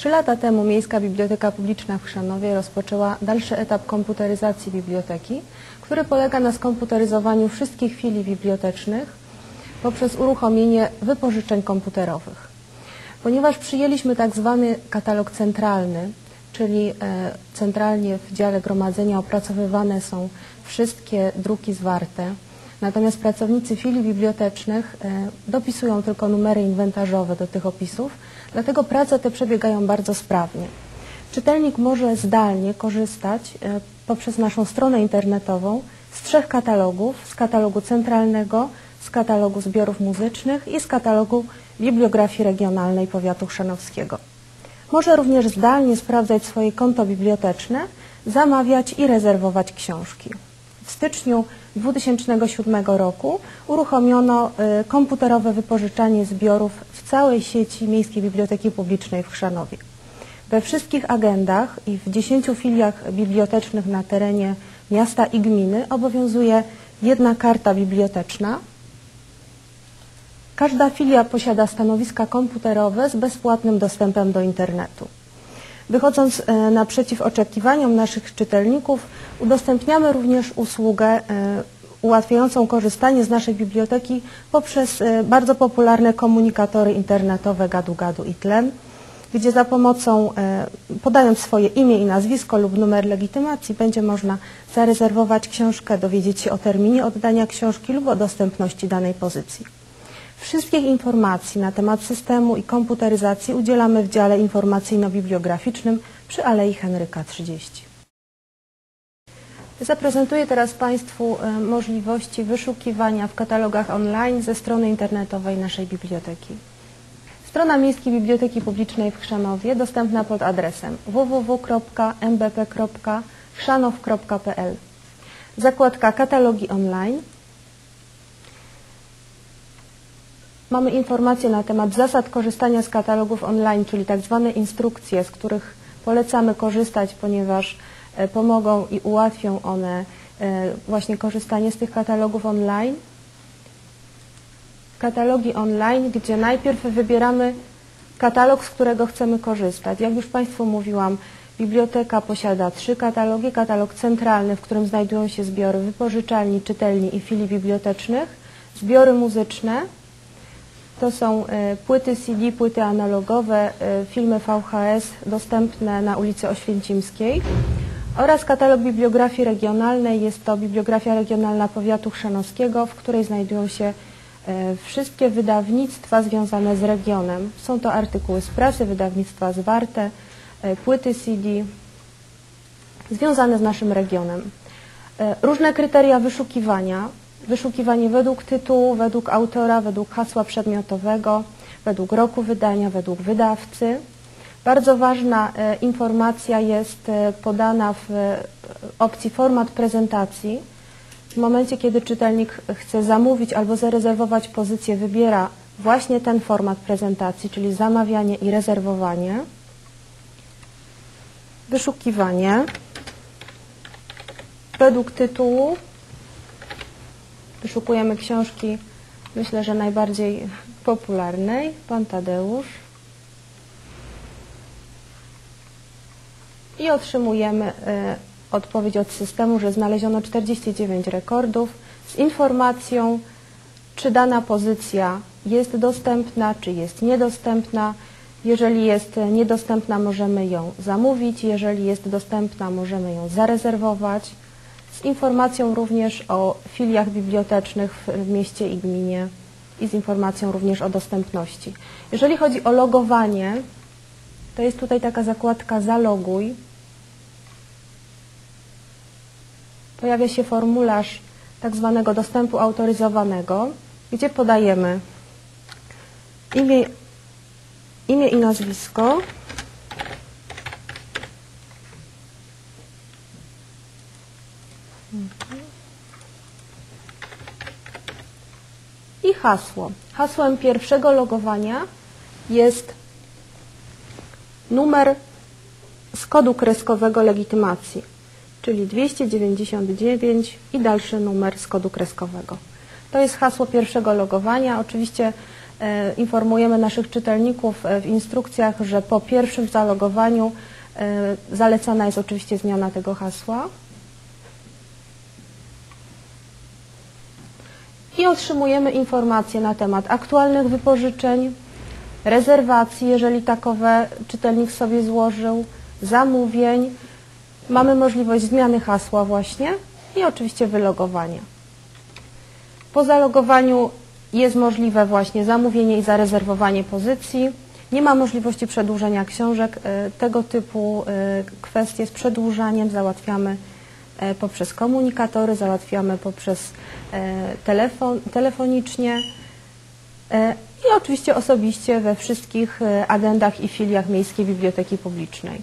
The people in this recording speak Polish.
Trzy lata temu Miejska Biblioteka Publiczna w Chrzanowie rozpoczęła dalszy etap komputeryzacji biblioteki, który polega na skomputeryzowaniu wszystkich filii bibliotecznych poprzez uruchomienie wypożyczeń komputerowych. Ponieważ przyjęliśmy tak zwany katalog centralny, czyli e, centralnie w dziale gromadzenia opracowywane są wszystkie druki zwarte, natomiast pracownicy filii bibliotecznych e, dopisują tylko numery inwentarzowe do tych opisów, dlatego prace te przebiegają bardzo sprawnie. Czytelnik może zdalnie korzystać e, poprzez naszą stronę internetową z trzech katalogów, z katalogu centralnego, z katalogu zbiorów muzycznych i z katalogu bibliografii regionalnej powiatu chrzanowskiego. Może również zdalnie sprawdzać swoje konto biblioteczne, zamawiać i rezerwować książki. W styczniu 2007 roku uruchomiono y, komputerowe wypożyczanie zbiorów w całej sieci Miejskiej Biblioteki Publicznej w Chrzanowie. We wszystkich agendach i w 10 filiach bibliotecznych na terenie miasta i gminy obowiązuje jedna karta biblioteczna. Każda filia posiada stanowiska komputerowe z bezpłatnym dostępem do internetu. Wychodząc e, naprzeciw oczekiwaniom naszych czytelników, udostępniamy również usługę e, ułatwiającą korzystanie z naszej biblioteki poprzez e, bardzo popularne komunikatory internetowe gadu-gadu i tlen, gdzie za pomocą, podając swoje imię i nazwisko lub numer legitymacji, będzie można zarezerwować książkę, dowiedzieć się o terminie oddania książki lub o dostępności danej pozycji. Wszystkich informacji na temat systemu i komputeryzacji udzielamy w dziale informacyjno-bibliograficznym przy Alei Henryka 30. Zaprezentuję teraz Państwu e, możliwości wyszukiwania w katalogach online ze strony internetowej naszej biblioteki. Strona Miejskiej Biblioteki Publicznej w Chrzanowie dostępna pod adresem www.mbp.chrzanow.pl Zakładka Katalogi online Mamy informacje na temat zasad korzystania z katalogów online, czyli tak zwane instrukcje, z których polecamy korzystać, ponieważ e, pomogą i ułatwią one e, właśnie korzystanie z tych katalogów online. Katalogi online, gdzie najpierw wybieramy katalog, z którego chcemy korzystać. Jak już Państwu mówiłam, biblioteka posiada trzy katalogi. Katalog centralny, w którym znajdują się zbiory wypożyczalni, czytelni i filii bibliotecznych, zbiory muzyczne, to są e, płyty CD, płyty analogowe, e, filmy VHS dostępne na ulicy Oświęcimskiej oraz katalog bibliografii regionalnej. Jest to bibliografia regionalna powiatu chrzanowskiego, w której znajdują się e, wszystkie wydawnictwa związane z regionem. Są to artykuły z prasy, wydawnictwa zwarte, płyty CD związane z naszym regionem. Różne kryteria wyszukiwania wyszukiwanie według tytułu, według autora, według hasła przedmiotowego, według roku wydania, według wydawcy. Bardzo ważna e, informacja jest e, podana w e, opcji format prezentacji. W momencie, kiedy czytelnik chce zamówić albo zarezerwować pozycję, wybiera właśnie ten format prezentacji, czyli zamawianie i rezerwowanie. Wyszukiwanie według tytułu, Wyszukujemy książki, myślę, że najbardziej popularnej, Pan Tadeusz. I otrzymujemy y, odpowiedź od systemu, że znaleziono 49 rekordów z informacją, czy dana pozycja jest dostępna, czy jest niedostępna. Jeżeli jest niedostępna, możemy ją zamówić. Jeżeli jest dostępna, możemy ją zarezerwować z informacją również o filiach bibliotecznych w mieście i gminie i z informacją również o dostępności. Jeżeli chodzi o logowanie, to jest tutaj taka zakładka zaloguj. Pojawia się formularz tak zwanego dostępu autoryzowanego, gdzie podajemy imię, imię i nazwisko, I hasło. Hasłem pierwszego logowania jest numer z kodu kreskowego legitymacji, czyli 299 i dalszy numer z kodu kreskowego. To jest hasło pierwszego logowania. Oczywiście e, informujemy naszych czytelników e, w instrukcjach, że po pierwszym zalogowaniu e, zalecana jest oczywiście zmiana tego hasła. I otrzymujemy informacje na temat aktualnych wypożyczeń, rezerwacji, jeżeli takowe czytelnik sobie złożył, zamówień. Mamy możliwość zmiany hasła właśnie i oczywiście wylogowania. Po zalogowaniu jest możliwe właśnie zamówienie i zarezerwowanie pozycji. Nie ma możliwości przedłużenia książek. E, Tego typu e, kwestie z przedłużaniem załatwiamy poprzez komunikatory, załatwiamy poprzez e, telefon, telefonicznie e, i oczywiście osobiście we wszystkich e, agendach i filiach Miejskiej Biblioteki Publicznej.